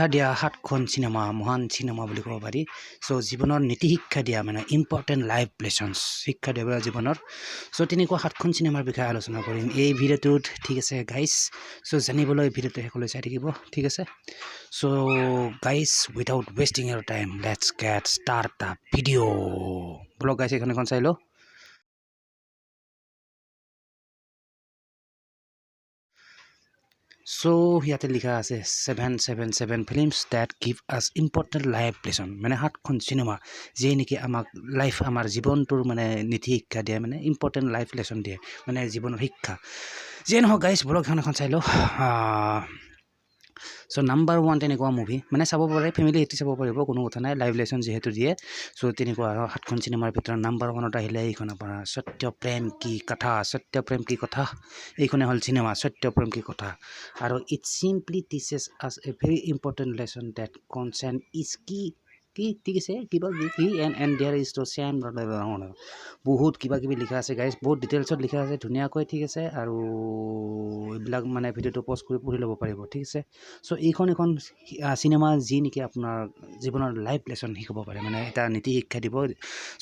শিক্ষা দিয়া সাতখন চিনেমা মহান চিনেমা বুলি ক'ব পাৰি। চ' জীৱনৰ নীতি শিক্ষা দিয়া মানে ইম্পৰ্টেণ্ট লাইফ লেচনছ শিক্ষা দিয়া জীৱনৰ। চ' তেনেকুৱা সাতখন চিনেমাৰ বিষয়ে আলোচনা কৰিম। এই ভিডিঅ'টোত, ঠিক আছে গাইজ চ' জানিবলৈ ভিডিঅ'টো শেষলৈ চাই থাকিব, ঠিক আছে? So' guys without wasting your time let's get start the video' blog guys এইখন এখন চাই লওঁ চ' ইয়াতে লিখা আছে seven seven seven films that give us important life lesson মানে সাতখন চিনেমা যিয়ে নেকি আমাক লাইফ আমাৰ জীৱনটোৰ মানে নীতি শিক্ষা দিয়ে মানে ইম্পৰ্টেণ্ট লাইফ লেচন দিয়ে মানে জীৱনৰ শিক্ষা। যিয়ে নহওক গাইজ ব্লগ এখন এখন চাই লওঁ। চ' নাম্বাৰ ওৱান তেনেকুৱা মুভি মানে চাব পাৰে ফেমিলি এটি চাব পাৰিব কোনো কথা নাই লাইভ লেচন যিহেতু দিয়ে। চ' তেনেকুৱা আৰু সাতখন চিনেমাৰ ভিতৰত নাম্বাৰ ওৱানত আহিলে এইখন আপোনাৰ সত্য প্ৰেম কি কথা সত্য প্ৰেম কি কথা এইখনে হ'ল চিনেমা সত্য প্ৰেম কি কথা। আৰু it simply teaches us a very important lesson that content is কি কি ঠিক আছে কিবা কি এণ্ড এণ্ড দেয়াৰ ইজ ট' চেম বহুত কিবা কিবি লিখা আছে গাইজ বহুত ডিটেইলছত লিখা আছে ধুনীয়াকৈ ঠিক আছে। আৰু এইবিলাক মানে ভিডিঅ'টো পষ্ট কৰি পঢ়ি ল'ব পাৰিব ঠিক আছে? চ' এইখন এখন চিনেমা যি নেকি আপোনাৰ জীৱনৰ লাইফ লেচন শিকাব পাৰে মানে এটা নীতি শিক্ষা দিব।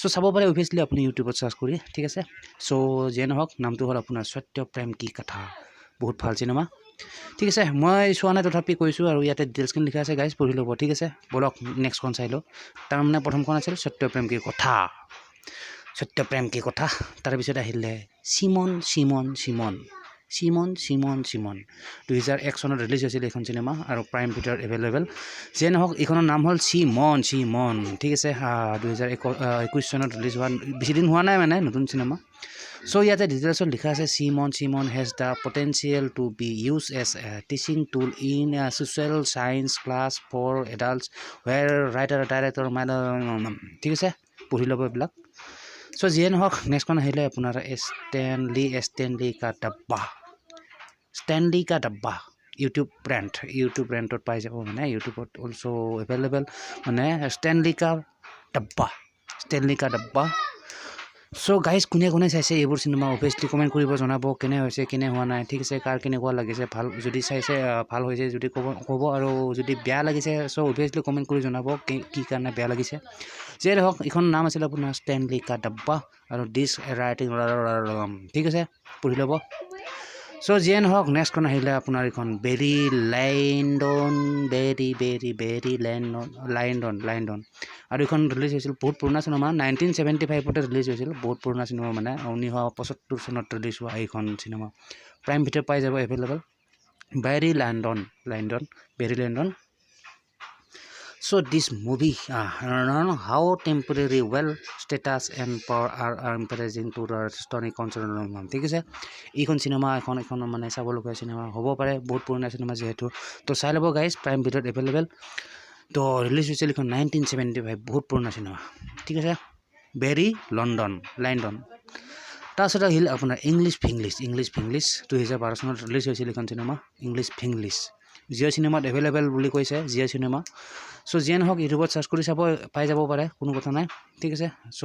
চ' চাব পাৰে অভিয়াছলি আপুনি ইউটিউবত চাৰ্চ কৰি ঠিক আছে? চ' যিয়ে নহওক নামটো হ'ল আপোনাৰ সত্য প্ৰেম কি কথা। বহুত ভাল চিনেমা ঠিক আছে মই চোৱা নাই তথাপি কৈছোঁ আৰু ইয়াতে ডিটেইলছখিনি লিখা আছে গাইজ পঢ়ি ল'ব ঠিক আছে? বলক নেক্সটখন চাই লওঁ। তাৰমানে প্ৰথমখন আছিল সত্য প্ৰেম কি কথা। সত্য প্ৰেম কি কথা? তাৰপিছত আহিলে Simon Simon Simon. Simon Simon Simon. দুহেজাৰ এক চনত ৰিলিজ হৈছিল এইখন চিনেমা আৰু প্ৰাইম ভিতৰত এভেইলেবল যিয়ে নহওক এইখনৰ নাম হ'ল চিমন চিমন। ঠিক আছে দুহেজাৰ এক একৈছ চনত ৰিলিজ হোৱা বেছিদিন হোৱা নাই মানে নতুন চিনেমা চ' ইয়াতে ডিটেইলছত লিখা আছে Simon Simon has the potential to be use as teaching tool in social science class for adults where writer director মাই ঠিক আছে? পঢ়ি ল'ব এইবিলাক। চ' যিয়ে নহওক নেক্সটখন আহিলে আপোনাৰ ষ্টেনলি ষ্টেনলি কা ডাব্বা ষ্টেনলি কা ডাব্বা ইউটিউব ব্ৰেণ্ড ইউটিউব ব্ৰেণ্ডত পাই যাব মানে। ইউটিউবত অলছ' এভেইলেবল মানে ষ্টেনলি কা ডাব্বা ষ্টেনলি কা ডাব্বা চ' গাইজ কোনে কোনে চাইছে এইবোৰ চিনেমা অভিয়াছলি কমেণ্ট কৰিব জনাব কেনে হৈছে কেনে হোৱা নাই ঠিক আছে কাৰ কেনেকুৱা লাগিছে ভাল যদি চাইছে ভাল হৈছে যদি ক'ব ক'ব আৰু যদি বেয়া লাগিছে চ' অভিয়াছলি কমেণ্ট কৰি জনাব কি কাৰণে বেয়া লাগিছে যিয়ে ধৰক এইখন নাম আছিলে আপোনাৰ ষ্টেনলি কা ডাব্বা আৰু ডিছ ৰাইটিং ঠিক আছে পঢ়ি ল'ব চ' যিয়ে নহওক নেক্সটখন আহিলে আপোনাৰ এইখন বেৰি লাইণ্ডন বেৰি বেৰি বেৰি লাইণ্ডন লাইণ্ডন লাইণ্ডন আৰু এইখন ৰিলিজ হৈছিল বহুত পুৰণা চিনেমা নাইনটিন ছেভেণ্টি ফাইভতে ৰিলিজ হৈছিল বহুত পুৰণা চিনেমা মানে ঊনৈছশ পঁচত্তৰ চনত ৰিলিজ হোৱা এইখন চিনেমা প্ৰাইম ভিতৰত পাই যাব এভেইলেবল বেৰি লাইণ্ডন লাইণ্ডন বেৰি লাইণ্ডন So this movie uh, how temporary well status and power are, are embracing to the story concern ঠিক আছে এইখন চিনেমা এখন এখন মানে চাবলগীয়া চিনেমা হ'ব পাৰে বহুত পুৰণা চিনেমা যিহেতু তো চাই ল'ব গাইজ প্ৰাইম ভিডিঅ'ত এভেইলেবল তো ৰিলিজ হৈছিল এইখন নাইনটিন ছেভেণ্টি ফাইভ বহুত পুৰণা চিনেমা ঠিক আছে বেৰি লণ্ডন লণ্ডন তাৰপিছত আহিল আপোনাৰ ইংলিছ ফিংলিছ ইংলিছ ফিংলিছ দুহেজাৰ বাৰ চনত ৰিলিজ হৈছিল এইখন চিনেমা ইংলিছ ফিংলিছ জিঅ' চিনেমাত এভেইলেবল বুলি কৈছে, জিঅ' চিনেমা। চ' যিয়ে নহওক ইউটিউবত চাৰ্চ কৰি চাব, পাই যাব পাৰে, কোনো কথা নাই, ঠিক আছে? চ'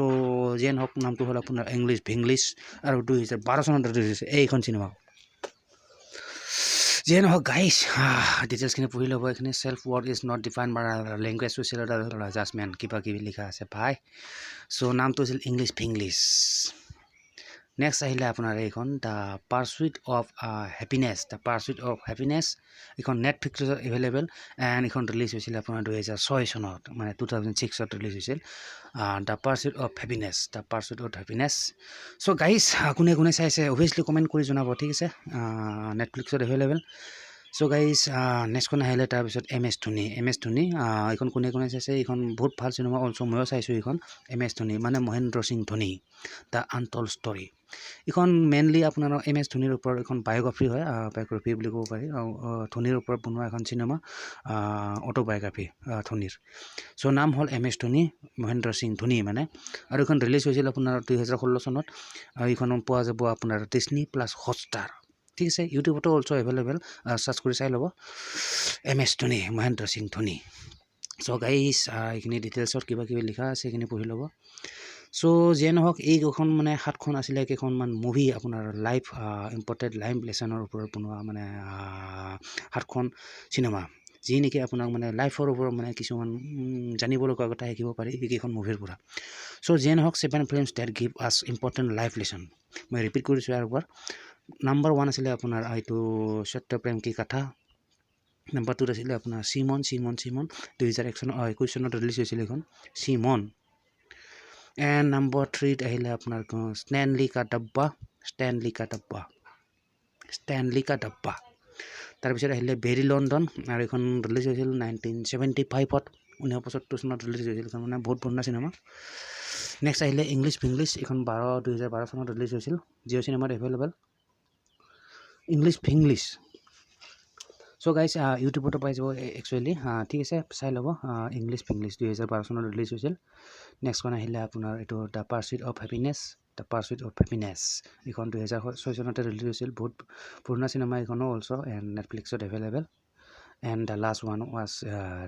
যিয়ে নহওক নামটো হ'ল আপোনাৰ ইংলিছ ভিংলিছ আৰু দুহেজাৰ বাৰ চনত ৰিলিজ হৈছে, এইখন চিনেমা। যিয়ে নহওক গাইছ ডিটেইলছখিনি পঢ়ি ল'ব এইখিনি। Self worth is not define by language social judgement কিবা কিবি লিখা আছে, ভাই। চ' নামটো আছিল ইংলিছ ভিংলিছ নেক্সট আহিলে আপোনাৰ এইখন the pursuit of happiness the pursuit of happiness এইখন নেটফ্লিক্সত এভেইলেবল এণ্ড এইখন ৰিলিজ হৈছিলে আপোনাৰ দুহেজাৰ ছয় চনত মানে টু থাউজেণ্ড ছিক্সত ৰিলিজ হৈছিল the pursuit of happiness the pursuit of happiness so' guys কোনে কোনে চাইছে অভিয়াছলি কমেণ্ট কৰি জনাব ঠিক আছে? নেটফ্লিক্সত এভেইলেবল চ' গাইজ নেক্সটখন আহিলে তাৰপিছত M S Dhoni M S Dhoni এইখন কোনে কোনে চাইছে? এইখন বহুত ভাল চিনেমা অলছ' ময়ো চাইছোঁ এইখন। এম এছ ধোনী মানে Mahendra Singh Dhoni the untold story এইখন মেইনলি আপোনাৰ এম এছ ধোনীৰ ওপৰত এখন বায়'গ্ৰাফী হয় বায়'গ্ৰাফী বুলি ক'ব পাৰি। ধোনীৰ ওপৰত বনোৱা এখন চিনেমা অট'বায়'গ্ৰাফী ধোনীৰ। চ' নাম হ'ল এম এছ ধোনী মহেন্দ্ৰ সিং ধোনী মানে। আৰু এইখন ৰিলিজ হৈছিল আপোনাৰ দুহেজাৰ ষোল্ল চনত। আৰু এইখন পোৱা যাব আপোনাৰ ডিছনি প্লাছ হটষ্টাৰ ঠিক আছে ইউটিউবতো অলছ' এভেইলেবল চাৰ্চ কৰি চাই ল'ব। M S Dhoni Mahendra Singh Dhoni so' guys এইখিনি ডিটেইলছত কিবা কিবি লিখা আছে সেইখিনি পঢ়ি ল'ব। চ' যিয়ে নহওক এইকেইখন মানে সাতখন আছিলে কেইখনমান মুভি আপোনাৰ লাইফ ইম্পৰ্টেণ্ট লাইফ লেচনৰ ওপৰত বনোৱা মানে সাতখন চিনেমা যি নেকি আপোনাক মানে লাইফৰ ওপৰত মানে কিছুমান জানিব লগা কথা শিকিব পাৰি এইকেইখন মুভিৰ পৰা। চ' যিয়ে নহওক seven films that give us important life lesson মই ৰিপিট কৰিছোঁ ইয়াৰ ওপৰত। নাম্বাৰ ওৱান আছিলে আপোনাৰ এইটো সত্য প্ৰেম কি কথা নাম্বাৰ টুত আছিলে আপোনাৰ চিমন চিমন চিমন দুহেজাৰ এক চনত একৈছ চনত ৰিলিজ হৈছিল এইখন চিমন এণ্ড নম্বৰ থ্ৰীত আহিলে আপোনাৰ ষ্টেনলি কা ডাব্বা ষ্টেনলি কা ডাব্বা ষ্টেনলি কা ডাব্বা তাৰপিছত আহিলে বেৰি লণ্ডন আৰু এইখন ৰিলিজ হৈছিল নাইনটিন ছেভেণ্টি ফাইভত ঊনৈছশ পঁসত্তৰ চনত ৰিলিজ হৈছিল এইখন মানে বহুত পুৰণা চিনেমা নেক্সট আহিলে ইংলিছ ফিংলিছ এইখন বাৰ দুহেজাৰ বাৰ চনত ৰিলিজ হৈছিল জিঅ' চিনেমাত available English Vinglish so' guys ইউটিউবতো পাই যাব একচুৱেলি ঠিক আছে চাই ল'ব ইংলিছ ফিংলিছ দুহেজাৰ বাৰ চনত ৰিলিজ হৈছিল। নেক্সটখন আহিলে আপোনাৰ এইটো the pursuit of happiness the pursuit of happiness এইখন দুহেজাৰ ছয় চনতে ৰিলিজ হৈছিল। বহুত পুৰণা চিনেমা এইখনো also and নেটফ্লিক্সত available and the last one was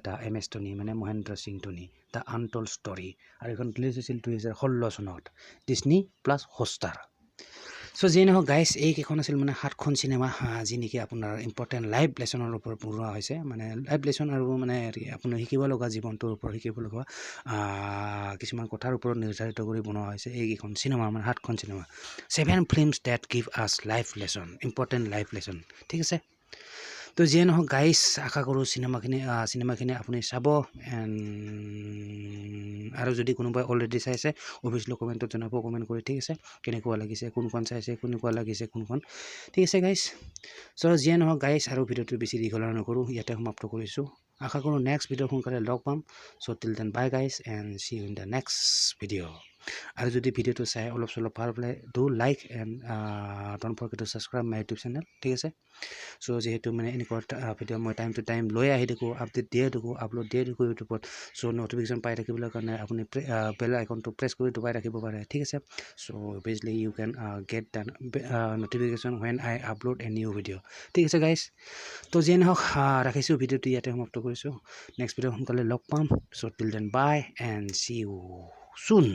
the M S Dhoni মানে Mahendra Singh Dhoni the untold story আৰু এইখন ৰিলিজ হৈছিল দুহেজাৰ ষোল্ল চনত। ডিছনি প্লাছ হটষ্টাৰ চ' যিয়ে নহওক গাইজ এইকেইখন আছিল মানে সাতখন চিনেমা যি নেকি আপোনাৰ ইম্পৰ্টেণ্ট লাইফ লেচনৰ ওপৰত বনোৱা হৈছে। মানে লাইফ লেচন আৰু মানে আপোনাৰ শিকিব লগা জীৱনটোৰ ওপৰত শিকিব লগা কিছুমান কথাৰ ওপৰত নিৰ্ধাৰিত কৰি বনোৱা হৈছে এইকেইখন চিনেমা মানে সাতখন cinema seven films that give us life lesson important life lesson ঠিক আছে? তো যিয়ে নহওক গাইজ আশা কৰোঁ চিনেমাখিনি চিনেমাখিনি আপুনি চাব। এণ্ড আৰু যদি কোনোবাই অলৰেডি চাইছে অভিয়াছলি কমেণ্টত জনাব কমেণ্ট কৰি ঠিক আছে কেনেকুৱা লাগিছে কোনখন চাইছে কেনেকুৱা লাগিছে কোনখন। ঠিক আছে গাইজ চ' যিয়ে নহওক গাইজ আৰু ভিডিঅ'টো বেছি দীঘলীয়া নকৰোঁ ইয়াতে সমাপ্ত কৰিছোঁ। আশা কৰোঁ নেক্সট ভিডিঅ' সোনকালে লগ পাম। So' till then bye guys and see you in the next video' আৰু যদি ভিডিঅ'টো চাই অলপ চলপ ভাল পালে do like and don't forget to subscribe my YouTube channel ঠিক আছে? চ' যিহেতু মানে এনেকুৱা ভিডিঅ' মই টাইম টু টাইম লৈ আহি থাকোঁ আপডেট দিয়ে থাকোঁ আপলোড দিয়ে থাকোঁ ইউটিউবত চ' নটিফিকেশ্যন পাই থাকিবলৈ কাৰণে আপুনি বেল আইকনটো প্ৰেছ কৰি দুবাই ৰাখিব পাৰে ঠিক আছে? So' obviously you can get the notification when I upload a new video' ঠিক আছে গাইজ তো যিয়ে নহওক ৰাখিছোঁ ভিডিঅ'টো ইয়াতে সমাপ্ত কৰিছোঁ। নেক্সট ভিডিঅ' সোনকালে লগ পাম। So' till then bye and see you soon